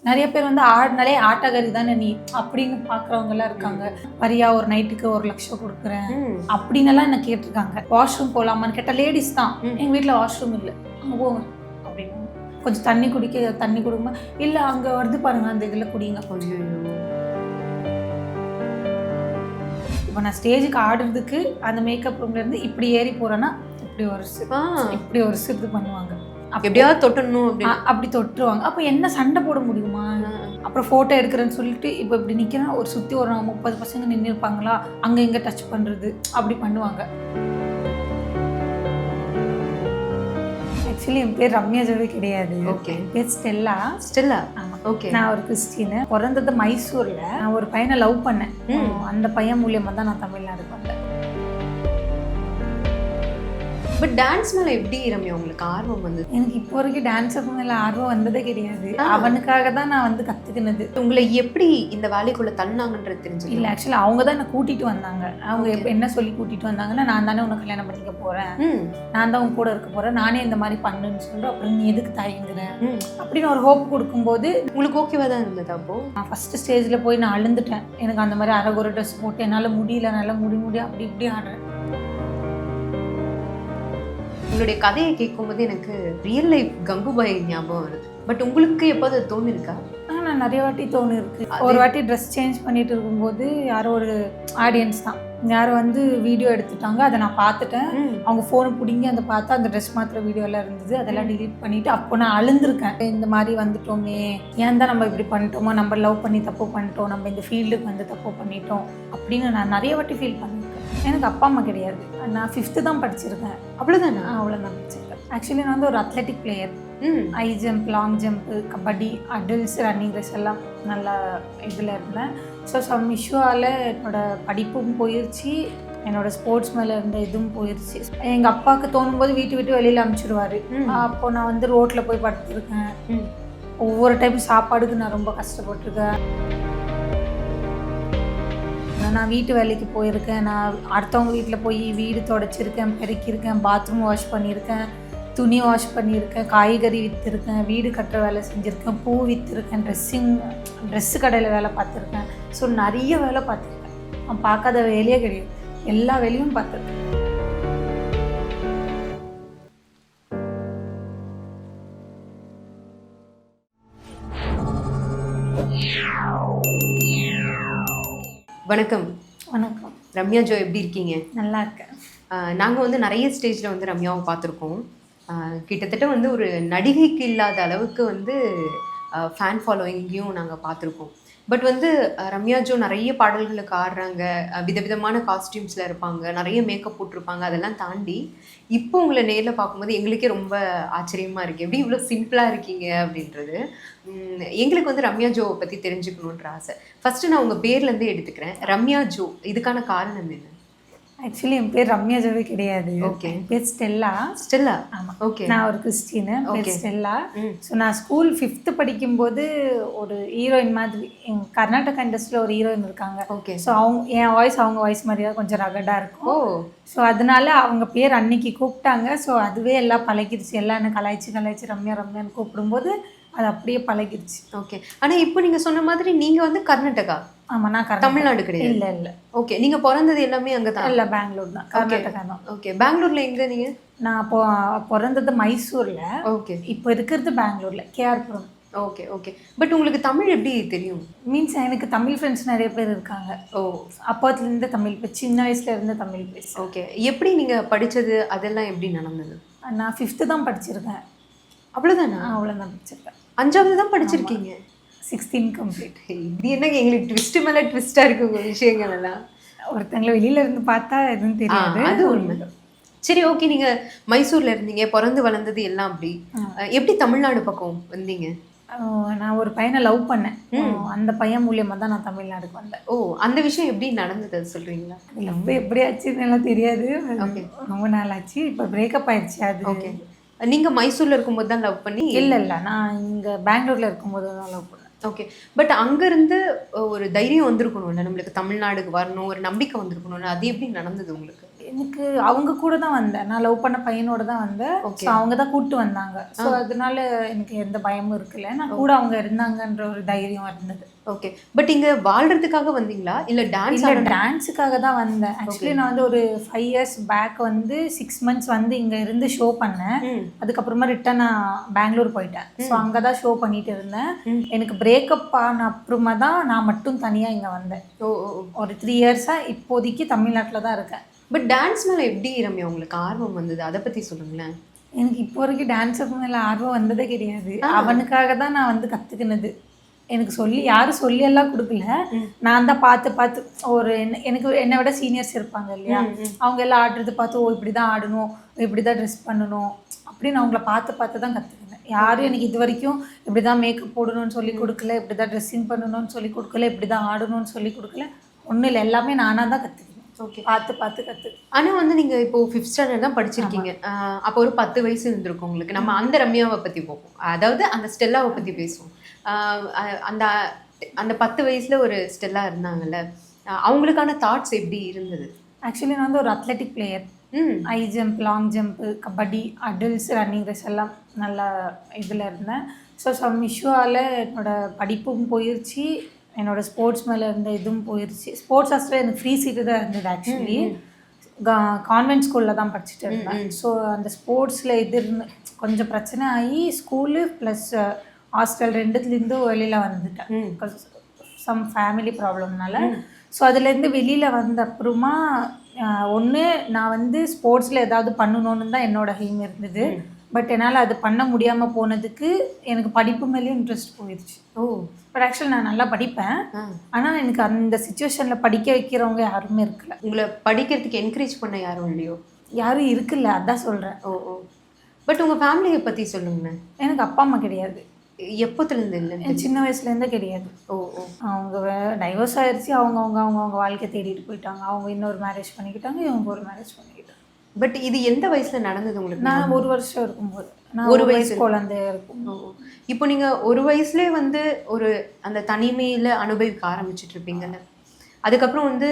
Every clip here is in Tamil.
நிறைய பேர் வந்து ஆடினாலே ஆட்டக்காரி தானே நீ? அப்படின்னு பாக்குறவங்க எல்லாம் இருக்காங்க. வரியா ஒரு நைட்டுக்கு ஒரு லட்சம் கொடுக்குறேன். அப்படின்னு எல்லாம் என்ன கேட்டிருக்காங்க. வாஷ்ரூம் போலாமான்னு கேட்டா லேடிஸ் தான். எங்க வீட்ல வாஷ்ரூம் இல்லை. அங்க போங்க. அப்படின்னு. கொஞ்சம் தண்ணி குடிக்க தண்ணி கொடுங்க. இல்ல அங்க வருது பாருங்க அந்த இதுல குடிங்க ஐயையோ. இப்போ நான் ஸ்டேஜுக்கு ஆடுறதுக்கு அந்த மேக்கப் ரூம்ல இருந்து இப்படி ஏறி போறேன்னா இப்படி ஒரு இப்படி ஒரு சிறு பண்ணுவாங்க. எப்படியாவது தொட்டணும் அப்படி தொட்டுருவாங்க. அப்போ என்ன சண்டை போட முடியுமா? அப்புறம் ஃபோட்டோ எடுக்கிறேன்னு சொல்லிட்டு இப்போ இப்படி நிற்கிறேன் ஒரு சுற்றி ஒரு முப்பது பசங்க நின்று இருப்பாங்களா? அங்கே இங்கே டச் பண்ணுறது அப்படி பண்ணுவாங்க. ஆக்சுவலி என் பேர் ரம்யா ஜோவே கிடையாது. ஓகே என் பேர் ஸ்டெல்லா. ஸ்டெல்லா? ஓகே நான் ஒரு கிறிஸ்டின் பிறந்தது மைசூரில். நான் ஒரு பையனை லவ் பண்ணேன். அந்த பையன் மூலியமாக தான் நான் தமிழ்நாடு வந்தேன் பட் டான்ஸ் மேல எப்படி ரம்யா உங்களுக்கு ஆர்வம் வந்தது? எனக்கு இப்போ வரைக்கும் டான்ஸ் மேலே ஆர்வம் வந்ததே கிடையாது. அவனுக்காக தான் நான் வந்து கற்றுக்கினது உங்களை எப்படி இந்த வேலைக்குள்ள தள்ளினாங்கன்றது தெரிஞ்சு இல்ல ஆக்சுவலா அவங்க தான் என்ன கூட்டிட்டு வந்தாங்க. அவங்க என்ன சொல்லி கூட்டிட்டு வந்தாங்கன்னா நான் தானே உனக்கு கல்யாணம் பண்ணிக்க போறேன். நான் தான் உன் கூட இருக்க போறேன். நானே இந்த மாதிரி பண்ணுன்னு சொல்லிட்டு அப்புறம் நீ எதுக்கு தயங்குற? ம். அப்படின்னு ஒரு ஹோப் கொடுக்கும்போது உங்களுக்கு ஓகேவா தான் இருந்தது அப்போ? நான் ஃபர்ஸ்ட் ஸ்டேஜ்ல போய் நான் அழுந்துட்டேன். எனக்கு அந்த மாதிரி அரைகுறை ட்ரெஸ் போட்டு என்னால முடியல என்னால முடி முடி அப்படி இப்படி ஆடுறேன். உங்களுடைய கதையை கேட்கும்போது எனக்கு ரியல் லைஃப் கங்குபாய் ஞாபகம் வருது. பட் உங்களுக்கு எப்போது அது தோணிருக்கா? நான் நிறைய வாட்டி தோணு இருக்கு அது- ஒரு வாட்டி ட்ரெஸ் சேஞ்ச் பண்ணிட்டு இருக்கும்போது யாரோ ஒரு ஆடியன்ஸ் தான். யாரோ வந்து வீடியோ எடுத்துட்டாங்க. அதை நான் பார்த்துட்டேன். அவங்க ஃபோனை பிடிங்கி அந்த பார்த்தா அந்த ட்ரெஸ் மாத்திர வீடியோ எல்லாம் இருந்தது. அதெல்லாம் delete பண்ணிட்டு அப்போ நான் அழுந்திருக்கேன். இந்த மாதிரி வந்துட்டோமே. ஏன் தான் நம்ம இப்படி பண்ணிட்டோமோ? நம்ம லவ் பண்ணி தப்பு பண்ணிட்டோம். நம்ம இந்த ஃபீல்டுக்கு வந்து தப்பு பண்ணிட்டோம். அப்படின்னு நான் நிறைய வாட்டி ஃபீல் பண்ணியிருக்கேன் எனக்கு அப்பா அம்மா கிடையாது. நான் ஃபிஃப்த்து தான் படிச்சிருக்கேன். அவ்வளோதானா அவ்வளோதான் படிச்சிருக்கேன். ஆக்சுவலி நான் வந்து ஒரு அத்லெட்டிக் பிளேயர் ம். High jump long jump kabaddi adults running race எல்லாம் நல்லா இதில் இருந்தேன். ஸோ சம் இஷ்யூவால் என்னோட படிப்பும் போயிடுச்சு என்னோட ஸ்போர்ட்ஸ் மேலே இருந்த இதுவும் போயிடுச்சு எங்கள் அப்பாவுக்கு தோணும் போது வீட்டு விட்டு வெளியில் அனுப்பிச்சிடுவாரு ம். அப்போ நான் வந்து ரோட்டில் போய் படுத்துருக்கேன். ஒவ்வொரு டைம் சாப்பாடுக்கு நான் ரொம்ப கஷ்டப்பட்டிருக்கேன். நான் வீட்டு வேலைக்கு போயிருக்கேன். நான் அடுத்தவங்க வீட்டில் போய் வீடு தொடச்சிருக்கேன் பெருக்கியிருக்கேன் பாத்ரூம் வாஷ் பண்ணியிருக்கேன் துணி வாஷ் பண்ணியிருக்கேன் காய்கறி விற்றுருக்கேன் வீடு கட்டுற வேலை செஞ்சுருக்கேன் பூ விற்றுருக்கேன் ட்ரெஸ்ஸிங் ட்ரெஸ்ஸு கடையில் வேலை பார்த்துருக்கேன். ஸோ நிறைய வேலை பார்த்துருக்கேன். நான் பார்க்காத வேலையே கிடையாது. எல்லா வேலையும் பார்த்துருக்கேன். வணக்கம். வணக்கம். ரம்யா ஜோ எப்படி இருக்கீங்க? நல்லா இருக்கேன். நாங்கள் வந்து நிறைய ஸ்டேஜில் வந்து ரம்யாவை பார்த்துருக்கோம். கிட்டத்தட்ட வந்து ஒரு நடிகைக்கு இல்லாத அளவுக்கு வந்து ஃபேன் ஃபாலோயிங்கையும் நாங்கள் பார்த்துருக்கோம். பட் வந்து ரம்யா ஜோ நிறைய பாடல்களுக்கு ஆடுறாங்க. விதவிதமான காஸ்டியூம்ஸில் இருப்பாங்க. நிறைய மேக்கப் போட்டிருப்பாங்க. அதெல்லாம் தாண்டி இப்போ உங்களை நேரில் பார்க்கும்போது எங்களுக்கே ரொம்ப ஆச்சரியமாக இருக்குது எப்படி இவ்வளோ சிம்பிளாக இருக்கீங்க அப்படின்றது. எங்களுக்கு வந்து ரம்யா ஜோவை பற்றி தெரிஞ்சுக்கணுன்ற ஆசை. ஃபஸ்ட்டு நான் உங்கள் பேர்லேருந்தே எடுத்துக்கிறேன். ரம்யா ஜோ இதுக்கான காரணம் என்ன? ஆக்சுவலி என் பேர் ரம்யா ஜோவே கிடையாது. Okay. என் பேர் ஸ்டெல்லா. ஸ்டெல்லா? ஆமாம் ஓகே நான் ஒரு கிறிஸ்டினு பேர். ஸ்டெல்லா. ஸோ நான் ஸ்கூல் ஃபிஃப்த்து படிக்கும்போது ஒரு ஹீரோயின் மாதிரி எங்கள் கர்நாடகா இண்டஸ்ட்ரியில் ஒரு ஹீரோயின் இருக்காங்க. ஓகே ஸோ அவங்க என் வாய்ஸ் அவங்க வாய்ஸ் மாதிரியே கொஞ்சம் ரகடாக ஓ. இருக்கும் ஸோ அதனால அவங்க பேர் அன்னைக்கு கூப்பிட்டாங்க. ஸோ அதுவே எல்லாம் பழகிருச்சு. எல்லாம் என்ன கலாய்ச்சி கலாய்ச்சி ரம்யா ரம்யான்னு கூப்பிடும்போது அது அப்படியே பழகிருச்சு. ஓகே ஆனா இப்போ நீங்க சொன்ன மாதிரி நீங்க வந்து கர்நாடகா? ஆமாம் நான் தமிழ்நாடு கிடையாது? இல்லை இல்லை. ஓகே நீங்க பிறந்தது எல்லாமே அங்கதான்? இல்லை பெங்களூர் தான். கர்நாடகா தான். ஓகே பெங்களூர்ல எங்க நீங்க? நான் அப்போ பிறந்தது மைசூரில். ஓகே இப்போ இருக்கிறது பெங்களூரில் கேஆர்புரம். ஓகே ஓகே பட் உங்களுக்கு தமிழ் எப்படி தெரியும்? மீன்ஸ் எனக்கு தமிழ் ஃப்ரெண்ட்ஸ் நிறைய பேர் இருக்காங்க. ஓ. அப்போத்துலேருந்து தமிழ் பேச சின்ன வயசுல இருந்து தமிழ் பேச ஓகே எப்படி நீங்க படிச்சது? அதெல்லாம் எப்படி நடந்தது? நான் ஃபிஃப்த்து தான் படிச்சிருக்கேன். அவ்வளவுதானா? அவ்வளோதான் படிச்சிருக்கேன். அஞ்சாவது தான் படிச்சிருக்கீங்க? சிக்ஸ்டீன் கம்ப்ளீட் இது என்னங்க எங்களுக்கு ட்விஸ்ட் மேல ட்விஸ்டா இருக்கு விஷயங்கள் எல்லாம் ஒருத்தங்களை வெளியில இருந்து பார்த்தா எதுவும் தெரியாது. அது உண்மை. சரி ஓகே நீங்க மைசூர்ல இருந்தீங்க பிறந்து வளர்ந்தது எல்லாம் அப்படி. எப்படி தமிழ்நாடு பக்கம் வந்தீங்க? நான் ஒரு பையனை லவ் பண்ணேன். அந்த பையன் மூலியமா தான் நான் தமிழ்நாடுக்கு வந்தேன். ஓ அந்த விஷயம் எப்படி நடந்தது அது சொல்றீங்களா? லவ் எப்படி ஆச்சுன்னு எல்லாம் தெரியாது. ரொம்ப நாள் ஆச்சு இப்போ பிரேக்கப் ஆயிடுச்சு அது. ஓகே நீங்க மைசூர்ல இருக்கும்போது தான் லவ் பண்ணி? இல்லை இல்லை நான் இங்கே பெங்களூர்ல இருக்கும்போது தான் லவ் பண்ணேன். ஓகே பட் அங்கேருந்து ஒரு தைரியம் வந்திருக்கணும்ல? நம்மளுக்கு தமிழ்நாடுக்கு வரணும் ஒரு நம்பிக்கை வந்திருக்கணும்ல? அது எப்படி நடந்தது உங்களுக்கு? எனக்கு அவங்க கூட தான் வந்தேன். நான் லவ் பண்ண பையனோட தான் வந்தேன். ஸோ அவங்க தான் கூப்பிட்டு வந்தாங்க. ஸோ அதனால எனக்கு எந்த பயமும் இருக்குல்ல நான் கூட அவங்க இருந்தாங்கன்ற ஒரு தைரியம் இருந்தது. ஓகே பட் இங்க வாழ்றதுக்காக வந்தீங்களா? இல்ல டான்ஸ் இல்லை டான்ஸுக்காக தான் வந்தேன். ஆக்சுவலி நான் வந்து ஒரு ஃபைவ் இயர்ஸ் பேக் வந்து சிக்ஸ் மந்த்ஸ் வந்து இங்கே இருந்து ஷோ பண்ணேன். அதுக்கப்புறமா ரிட்டன் நான் பெங்களூர் போயிட்டேன். ஸோ அங்கே தான் ஷோ பண்ணிட்டு இருந்தேன். எனக்கு பிரேக்கப் ஆன அப்புறமா தான் நான் மட்டும் தனியாக இங்கே வந்தேன். ஒரு த்ரீ இயர்ஸாக இப்போதைக்கு தமிழ்நாட்டில் தான் இருக்கேன். பட் டான்ஸ் மேல எப்படி ரம்யா உங்களுக்கு ஆர்வம் வந்தது? அதை பத்தி சொல்லுங்களேன். எனக்கு இப்போ வரைக்கும் டான்ஸுக்கு மேலே ஆர்வம் வந்ததே கிடையாது. அவனுக்காக தான் நான் வந்து கற்றுக்கினது எனக்கு சொல்லி யாரும் சொல்லி எல்லாம் கொடுக்கல. நான் தான் பார்த்து பார்த்து ஒரு என்ன எனக்கு என்னை விட சீனியர்ஸ் இருப்பாங்க இல்லையா? அவங்க எல்லாம் ஆடுறது பார்த்து ஓ இப்படி தான் ஆடணும். இப்படி தான் ட்ரெஸ் பண்ணணும். அப்படின்னு அவங்கள பார்த்து பார்த்து தான் கற்றுக்கினேன் யாரும் எனக்கு இது வரைக்கும் இப்படி தான் மேக்கப் போடணும்னு சொல்லி கொடுக்கல இப்படி தான் ட்ரெஸ்ஸிங் பண்ணணும்னு சொல்லி கொடுக்கல இப்படி தான் ஆடணும்னு சொல்லி கொடுக்கல. ஒன்றும் இல்லை எல்லாமே நானாக தான் கற்றுக்கினேன் ஓகே பார்த்து பார்த்து கற்று ஆனா வந்து நீங்க இப்போ ஃபிஃப்த் ஸ்டாண்டர்ட் தான் படிச்சிருக்கீங்க. அப்போ ஒரு பத்து வயசு இருந்திருக்கும் உங்களுக்கு. நம்ம அந்த ரம்யாவை பத்தி பார்ப்போம். அதாவது அந்த ஸ்டெல்லாவை பத்தி பேசுவோம். அந்த அந்த பத்து வயசுல ஒரு ஸ்டெல்லா இருந்தாங்கல்ல. அவங்களுக்கான தாட்ஸ் எப்படி இருந்தது? ஆக்சுவலி நான் வந்து ஒரு athletic player high jump long jump kabaddi adults running race எல்லாம் நல்லா இதில் இருந்தேன். ஸோ சம் இஷ்யூவால் என்னோட படிப்பும் போயிருச்சு. என்னோட ஸ்போர்ட்ஸ் மேலே இருந்த இதுவும் போயிருச்சு. ஸ்போர்ட்ஸ் ஹாஸ்டல் எனக்கு ஃப்ரீ சீட்டு தான் இருந்தது ஆக்சுவலி கான்வென்ட் ஸ்கூலில் தான் படிச்சுட்டு இருந்தேன். ஸோ அந்த ஸ்போர்ட்ஸில் இது கொஞ்சம் பிரச்சனை ஆகி ஸ்கூலு ப்ளஸ் ஹாஸ்டல் ரெண்டுத்துலேருந்தும் வெளியில் வந்துட்டேன். சம் ஃபேமிலி ப்ராப்ளம்னால ஸோ அதுலேருந்து வெளியில் வந்த அப்புறமா ஒன்று நான் வந்து ஸ்போர்ட்ஸில் ஏதாவது பண்ணணும்னு தான் என்னோட ஹெய்ம் இருந்தது. பட் என்னால் அது பண்ண முடியாமல் போனதுக்கு எனக்கு படிப்பு மேலேயும் இன்ட்ரெஸ்ட் போயிடுச்சு ஓ. பட் ஆக்சுவலி நான் நல்லா படிப்பேன். ஆனால் எனக்கு அந்த சுச்சுவேஷனில் படிக்க வைக்கிறவங்க யாருமே இருக்கல. உங்களை படிக்கிறதுக்கு என்கரேஜ் பண்ண யாரும் இல்லையோ? யாரும் இருக்குல்ல அதான் சொல்கிறேன் ஓ ஓ. பட் உங்க ஃபேமிலியை பத்தி சொல்லுங்களேன். எனக்கு அப்பா அம்மா கிடையாது. எப்போத்துலேருந்து இல்லை எனக்கு சின்ன வயசுலேருந்தே கிடையாது. ஓ ஓ. அவங்க டைவர்ஸ் ஆயிடுச்சு அவங்க அவங்க அவங்க அவங்க வாழ்க்கை தேடிட்டு போயிட்டாங்க. அவங்க இன்னொரு மேரேஜ் பண்ணிக்கிட்டாங்க இவங்க ஒரு மேரேஜ் பண்ணிக்கிட்டாங்க. பட் இது எந்த வயசுல நடந்தது உங்களுக்கு நான் ஒரு வருஷம் இருக்கும்போது. நான் ஒரு வயசு குழந்தையா இருக்கும். இப்போ நீங்க ஒரு வயசுலயே வந்து ஒரு அந்த தனிமையில அனுபவிக்க ஆரம்பிச்சிட்டு இருப்பீங்கல்ல அதுக்கப்புறம் வந்து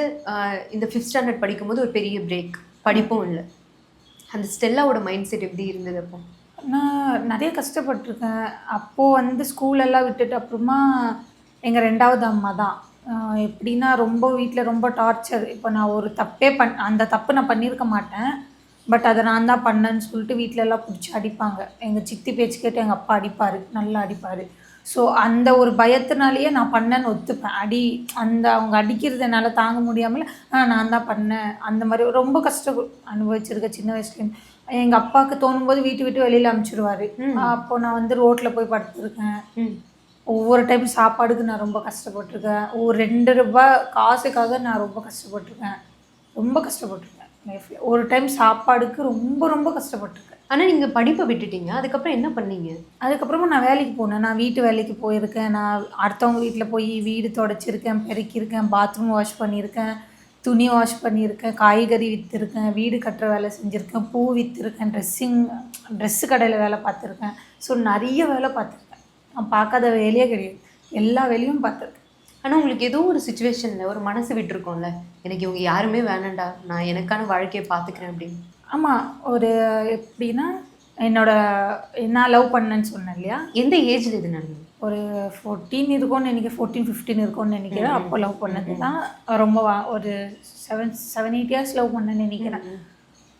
இந்த ஃபிஃப்த் ஸ்டாண்டர்ட் படிக்கும்போது ஒரு பெரிய பிரேக் படிப்பும் இல்லை. அந்த ஸ்டெல்லாவோட மைண்ட் செட் எப்படி இருந்தது அப்போ? நான் நிறைய கஷ்டப்பட்டிருக்கேன். அப்போது வந்து ஸ்கூலெல்லாம் விட்டுட்டு அப்புறமா எங்கள் ரெண்டாவது அம்மா தான். எப்படின்னா ரொம்ப வீட்டில் ரொம்ப டார்ச்சர் இப்போ நான் ஒரு தப்பே பண் அந்த தப்பு நான் பண்ணியிருக்க மாட்டேன். பட் அதை நான் தான் பண்ணேன்னு சொல்லிட்டு வீட்ல எல்லாம் பிடிச்சி அடிப்பாங்க. எங்கள் சித்தி பேச்சு கேட்டு எங்கள் அப்பா அடிப்பார் நல்லா அடிப்பார். ஸோ அந்த ஒரு பயத்தினாலேயே நான் பண்ணேன்னு ஒத்துப்பேன். அடி அந்த அவங்க அடிக்கிறது என்னால் தாங்க முடியாமல் நான் தான் பண்ணேன். அந்த மாதிரி ரொம்ப கஷ்டம் அனுபவிச்சிருக்கேன் சின்ன வயசுலேருந்து எங்கள் அப்பாவுக்கு தோணும் போது வீட்டு விட்டு வெளியில் அனுப்பிச்சிடுவாரு அப்போ நான் வந்து ரோட்டில் போய் படுத்துருக்கேன். ஒவ்வொரு டைம் சாப்பாடுக்கு நான் ரொம்ப கஷ்டப்பட்டிருக்கேன். ஒரு ரெண்டு ரூபாய் காசுக்காக நான் ரொம்ப கஷ்டப்பட்டிருக்கேன். ரொம்ப கஷ்டப்பட்டிருக்கேன். லைஃப்பில் ஒரு டைம் சாப்பாடுக்கு ரொம்ப ரொம்ப கஷ்டப்பட்டிருக்கேன். ஆனா நீங்க படிப்பை விட்டுட்டீங்க. அதுக்கப்புறம் என்ன பண்ணீங்க? அதுக்கப்புறமா நான் வேலைக்கு போனேன். நான் வீட்டு வேலைக்கு போயிருக்கேன். நான் அடுத்தவங்க வீட்டில் போய் வீடு தொடச்சிருக்கேன் பெருக்கியிருக்கேன் பாத்ரூம் வாஷ் பண்ணியிருக்கேன் துணி வாஷ் பண்ணியிருக்கேன் காய்கறி விற்றுருக்கேன் வீடு கட்டுற வேலை செஞ்சுருக்கேன் பூ விற்றுருக்கேன் ட்ரெஸ்ஸிங் ட்ரெஸ்ஸு கடையில் வேலை பார்த்துருக்கேன். ஸோ நிறைய வேலை பார்த்துருக்கேன். நான் பார்க்காத வேலையே கிடையாது. எல்லா வேலையும் பார்த்துருக்கேன். ஆனா உங்களுக்கு ஏதோ ஒரு சுச்சுவேஷன்ல ஒரு மனசு விட்டுருக்கோம்ல. எனக்கு இவங்க யாருமே வேணாண்டா நான் எனக்கான வாழ்க்கையை பாத்துக்கிறேன் அப்படின்னு. ஆமாம் ஒரு எப்படின்னா என்னோட நான் லவ் பண்ணேன்னு சொன்னேன் இல்லையா? எந்த ஏஜ்ல இது நடந்தது? ஒரு ஃபோர்டீன் இருக்கும்னு நினைக்கிறேன். ஃபோர்டீன் ஃபிஃப்டீன் இருக்கும்னு நினைக்கிறேன். அப்போ லவ் பண்ணது தான். ரொம்ப வா- ஒரு seven seven eight years love பண்ணேன்னு நினைக்கிறேன்.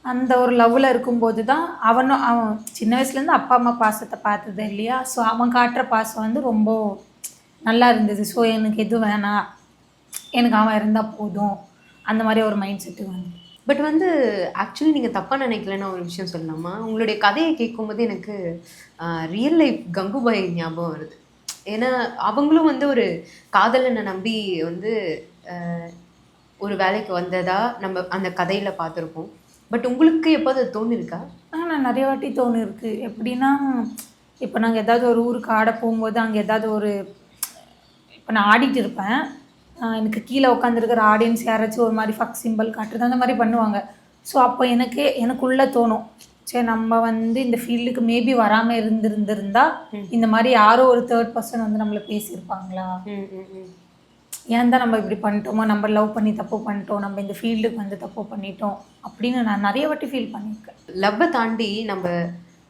அந்த ஒரு லவ்வில் இருக்கும்போது தான் அவனும் அவன் சின்ன வயசுலேருந்து அப்பா அம்மா பாசத்தை பார்த்தது இல்லையா? ஸோ அவன் காட்டுற பாசம் வந்து ரொம்ப நல்லா இருந்தது. ஸோ எனக்கு எதுவும் வேணாம் எனக்கு அவன் இருந்தால் போதும். அந்த மாதிரி ஒரு மைண்ட் செட்டு வந்து பட் வந்து ஆக்சுவலி நீங்கள் தப்பாக நினைக்கலன்னு ஒரு விஷயம் சொல்லலாமா? உங்களுடைய கதையை கேட்கும்போது எனக்கு ரியல் லைஃப் கங்குபாய் ஞாபகம் வருது. ஏன்னா அவங்களும் வந்து ஒரு காதலனை நம்பி வந்து ஒரு வேலைக்கு வந்ததா நம்ம அந்த கதையில் பார்த்துருப்போம். பட் உங்களுக்கு எப்போது அது தோணிருக்கா? ஆனால் நிறைய வாட்டி தோணு இருக்கு எப்படின்னா இப்போ நாங்கள் ஏதாவது ஒரு ஊருக்கு ஆட போகும்போது அங்கே ஏதாவது ஒரு இப்போ நான் ஆடிட்டு இருப்பேன். எனக்கு கீழே உட்காந்துருக்கிற ஆடியன்ஸ் யாராச்சும் ஒரு மாதிரி ஃபக் சிம்பிள் காட்டுறது அந்த மாதிரி பண்ணுவாங்க. ஸோ அப்போ எனக்கு எனக்குள்ளே தோணும். சரி நம்ம வந்து இந்த ஃபீல்டுக்கு மேபி வராமல் இருந்திருந்திருந்தா இந்த மாதிரி யாரோ ஒரு தேர்ட் பர்சன் வந்து நம்மளை பேசியிருப்பாங்களா? ஏன் தான் நம்ம இப்படி பண்ணிட்டோமோ? நம்ம லவ் பண்ணி தப்பு பண்ணிட்டோம். நம்ம இந்த ஃபீல்டுக்கு வந்து தப்பு பண்ணிட்டோம். அப்படின்னு நான் நிறைய வாட்டி ஃபீல் பண்ணியிருக்கேன். லவ்வை தாண்டி நம்ம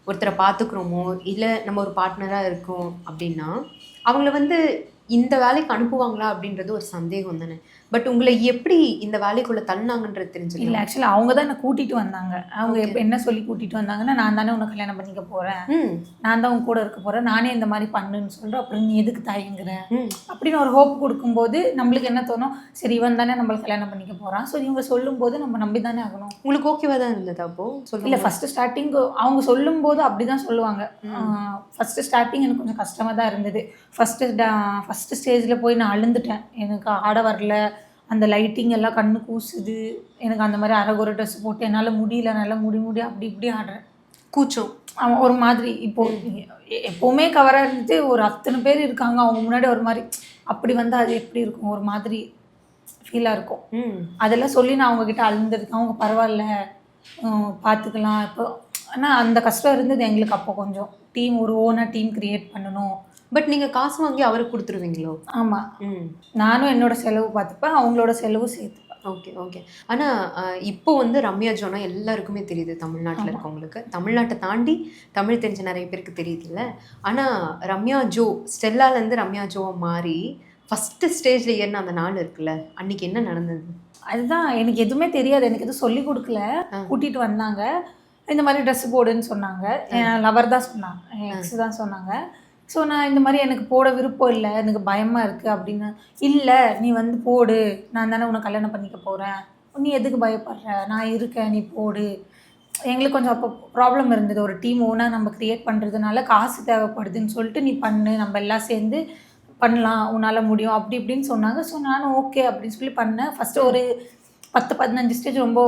ஒருத்தரை பார்த்துக்கிறோமோ? இல்லை நம்ம ஒரு பார்ட்னராக இருக்கோம் அப்படின்னா அவங்கள வந்து இந்த வேலைக்கு அனுப்புவாங்களா அப்படின்றது ஒரு சந்தேகம் தானே பட் உங்களை எப்படி இந்த வேலைக்குள்ள தள்ளினாங்கன்றது இல்லை தெரிஞ்சுக்கலாம் ஆக்சுவலாக அவங்க தான் என்னை கூட்டிகிட்டு வந்தாங்க. அவங்க என்ன சொல்லி கூட்டிகிட்டு வந்தாங்கன்னா நான் தானே உன்னை கல்யாணம் பண்ணிக்க போகிறேன் நான் தான் உன் கூட இருக்க போகிறேன் நானே இந்த மாதிரி பண்ணுன்னு சொல்கிறேன் அப்புறம் நீ எதுக்கு தயங்குற? ம். அப்படின்னு ஒரு ஹோப் கொடுக்கும்போது நம்மளுக்கு என்ன தோணும்? சரி இவன் தானே நம்மளுக்கு கல்யாணம் பண்ணிக்க போகிறான் ஸோ இவங்க சொல்லும்போது நம்ம நம்பி தானே ஆகணும். உங்களுக்கு ஓகேவா தான் இருந்தது அப்போ? இல்லை ஃபஸ்ட்டு ஸ்டார்டிங் அவங்க சொல்லும்போது அப்படி தான் சொல்லுவாங்க ஃபஸ்ட்டு ஸ்டார்டிங் எனக்கு கொஞ்சம் கஷ்டமாக தான் இருந்தது. ஃபஸ்ட்டு ஃபஸ்ட்டு ஸ்டேஜில் போய் நான் அழுந்துட்டேன். எனக்கு ஆட வரல. அந்த லைட்டிங் எல்லாம் கண்ணு கூசுது. எனக்கு அந்த மாதிரி அரைகுறை ட்ரெஸ் போட்டு என்னால் முடியல நல்லா முடி முடி அப்படி இப்படி ஆடுறேன். கூச்சம். அவன் ஒரு மாதிரி இப்போ எ- எப்போவுமே கவராக இருந்துட்டு ஒரு அத்தனை பேர் இருக்காங்க. அவங்க முன்னாடி ஒரு மாதிரி அப்படி வந்தால் அது எப்படி இருக்கும்? ஒரு மாதிரி ஃபீலாக இருக்கும். அதெல்லாம் சொல்லி நான் அவங்கக்கிட்ட அழுந்ததுக்கு அவங்க பரவாயில்ல பார்த்துக்கலாம் இப்போ ஆனால் அந்த கஷ்டம் இருந்தது எங்களுக்கு அப்போ கொஞ்சம். டீம் ஒரு ஓனாக டீம் கிரியேட் பண்ணணும். பட் நீங்க காசு வாங்கி அவருக்கு கொடுத்துருவீங்களோ? ஆமாம் ம். நானும் என்னோட செலவு பார்த்துப்பேன் அவங்களோட செலவு சேர்த்துப்பேன். ஓகே ஓகே ஆனால் இப்போ வந்து ரம்யா ஜோனா எல்லாருக்குமே தெரியுது தமிழ்நாட்டில் இருக்கவங்களுக்கு. தமிழ்நாட்டை தாண்டி தமிழ் தெரிஞ்ச நிறைய பேருக்கு தெரியுதுல்ல. ஆனால் ரம்யா ஜோ ஸ்டெல்லாலேருந்து ரம்யா ஜோவை மாறி ஃபஸ்ட்டு ஸ்டேஜில் ஏறின அந்த நாள் இருக்குல்ல அன்னைக்கு என்ன நடந்தது? அதுதான் எனக்கு எதுவுமே தெரியாது. எனக்கு எதுவும் சொல்லி கொடுக்கல. கூட்டிகிட்டு வந்தாங்க. இந்த மாதிரி ட்ரெஸ் போடுன்னு சொன்னாங்க. லவர் தான் சொன்னாங்க என் எக்ஸ் தான் சொன்னாங்க. ஸோ நான் இந்த மாதிரி எனக்கு போட விருப்பம் இல்லை எனக்கு பயமாக இருக்குது அப்படின்னு இல்லை நீ வந்து போடு. நான் தானே உன்னை கல்யாணம் பண்ணிக்க போகிறேன் நீ எதுக்கு பயப்படுற? நான் இருக்கேன் நீ போடு. எங்களுக்கு கொஞ்சம் அப்போ ப்ராப்ளம் இருந்தது. ஒரு டீம் ஓனாக நம்ம க்ரியேட் பண்ணுறதுனால காசு தேவைப்படுதுன்னு சொல்லிட்டு நீ பண்ணு. நம்ம எல்லாம் சேர்ந்து பண்ணலாம். உன்னால் முடியும். அப்படி இப்படின்னு சொன்னாங்க. ஸோ நானும் ஓகே அப்படின்னு சொல்லி பண்ணேன். ஃபஸ்ட்டு ஒரு பத்து பதினஞ்சு ஸ்டேஜ் ரொம்ப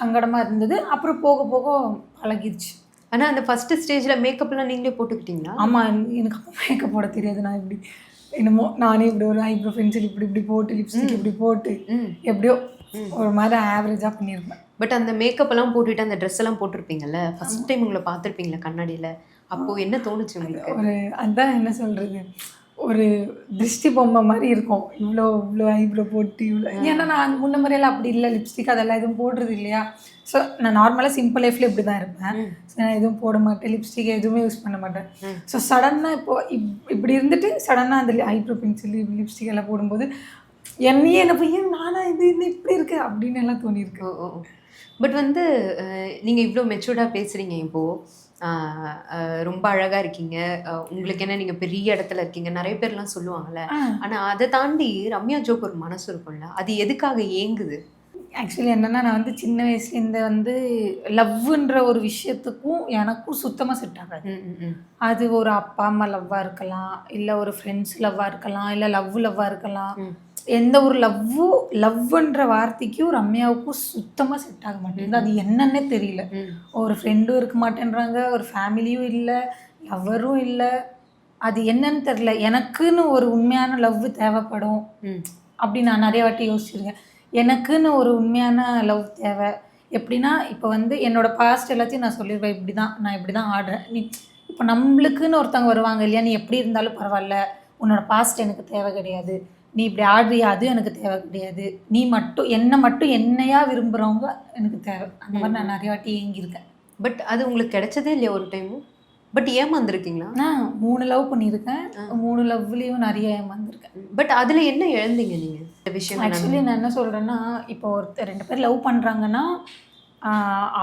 சங்கடமாக இருந்தது. அப்புறம் போக போக பழகிடுச்சு ஆனால் அந்த ஃபஸ்ட்டு ஸ்டேஜில் மேக்கப்லாம் நீங்களே போட்டுக்கிட்டீங்களா? ஆமாம் எனக்கு மேக்கப் போட தெரியாது. நான் இப்படி என்னமோ நானே இப்படி ஒரு ஐப்ரோ பென்சில் இப்படி இப்படி போட்டு லிப்ஸ்டிக் இப்படி போட்டு எப்படியோ ஒரு மாதிரி ஆவரேஜாக பண்ணியிருப்பேன். பட் அந்த மேக்கப் எல்லாம் போட்டுட்டு அந்த ட்ரெஸ் எல்லாம் போட்டிருப்பீங்கல்ல? ஃபர்ஸ்ட் டைம் உங்களை பார்த்துருப்பீங்களா கண்ணாடியில்? அப்போ என்ன தோணுச்சு உங்களுக்கு? ஒரு அதான் என்ன சொல்கிறது ஒரு திருஷ்டி பொம்மை மாதிரி இருக்கும். இவ்வளோ இவ்வளோ ஐப்ரோ போட்டு இவ்வளோ ஏன்னா நான் முன்ன முறையெல்லாம் அப்படி இல்லை. லிப்ஸ்டிக் அதெல்லாம் எதுவும் போடுறது இல்லையா? ஸோ நான் நார்மலாக சிம்பிள் லைஃப்பில் இப்படி தான் இருப்பேன். So, நான் எதுவும் போட மாட்டேன். லிப்ஸ்டிக் எதுவுமே யூஸ் பண்ண மாட்டேன். ஸோ சடனாக இப்போ இப் இப்படி இருந்துட்டு சடனாக அந்த ஐப்ரோ பென்சில் லிப்ஸ்டிக் எல்லாம் போடும்போது என்னையே என்ன பையன் நானா இது இது இப்படி இருக்கு அப்படின்னு எல்லாம் தோணியிருக்கு. பட் வந்து அஹ், நீங்க இவ்வளோ மெச்சூர்டாக பேசுறீங்க இப்போ. அஹ், அஹ், ரொம்ப அழகா இருக்கீங்க. உங்களுக்கு என்ன நீங்க பெரிய இடத்துல இருக்கீங்க? நிறைய பேர்லாம் சொல்லுவாங்கல்ல. ஆனா அதை தாண்டி ரம்யா ஜோக்கு ஒரு மனசு இருக்கும்ல. அது எதுக்காக ஏங்குது? ஆக்சுவலி என்னன்னா நான் வந்து சின்ன வயசுலேருந்து வந்து லவ்ன்ற ஒரு விஷயத்துக்கும் எனக்கும் சுத்தமாக செட் ஆகாது. அது ஒரு அப்பா அம்மா லவ்வாக இருக்கலாம். இல்லை ஒரு ஃப்ரெண்ட்ஸ் லவ்வாக இருக்கலாம். இல்லை லவ் லவ்வாக இருக்கலாம். எந்த ஒரு லவ்வும் லவ்ன்ற வார்த்தைக்கும் ரம்யாவுக்கும் சுத்தமாக செட் ஆக மாட்டேங்குது. அது என்னன்னே தெரியல. ஒரு ஃப்ரெண்டும் இருக்க மாட்டேன்றாங்க ஒரு ஃபேமிலியும் இல்லை லவ்வரும் இல்லை. அது என்னன்னு தெரில எனக்குன்னு ஒரு உண்மையான லவ் தேவைப்படும். ம். அப்படி நான் நிறைய வாட்டி யோசிச்சிருக்கேன். எனக்குன்னு ஒரு உண்மையான லவ் தேவை. எப்படின்னா இப்போ வந்து என்னோட பாஸ்ட் எல்லாத்தையும் நான் சொல்லிடுவேன். இப்படி தான் நான் இப்படி தான் ஆடுறேன். நீ இப்போ நம்மளுக்குன்னு ஒருத்தவங்க வருவாங்க இல்லையா? நீ எப்படி இருந்தாலும் பரவாயில்ல. உன்னோட பாஸ்ட் எனக்கு தேவை கிடையாது. நீ இப்படி ஆடுறியா? அது எனக்கு தேவை கிடையாது. நீ மட்டும் என்னை மட்டும் என்னையா விரும்புகிறவங்க எனக்கு தேவை. அந்த மாதிரி நான் நிறைய வாட்டி ஏங்கியிருக்கேன். பட் அது உங்களுக்கு கிடைச்சதே இல்லையா ஒரு டைமும் பட் ஏமாந்துருக்கீங்களா? நான் மூணு லவ் பண்ணியிருக்கேன். மூணு லவ்லேயும் நிறைய ஏமாந்துருக்கேன். பட் அதுல என்ன இழந்தீங்க நீங்க? இந்த விஷயம் ஆக்சுவலி நான் என்ன சொல்கிறேன்னா இப்போ ஒருத்தர் ரெண்டு பேர் லவ் பண்ணுறாங்கன்னா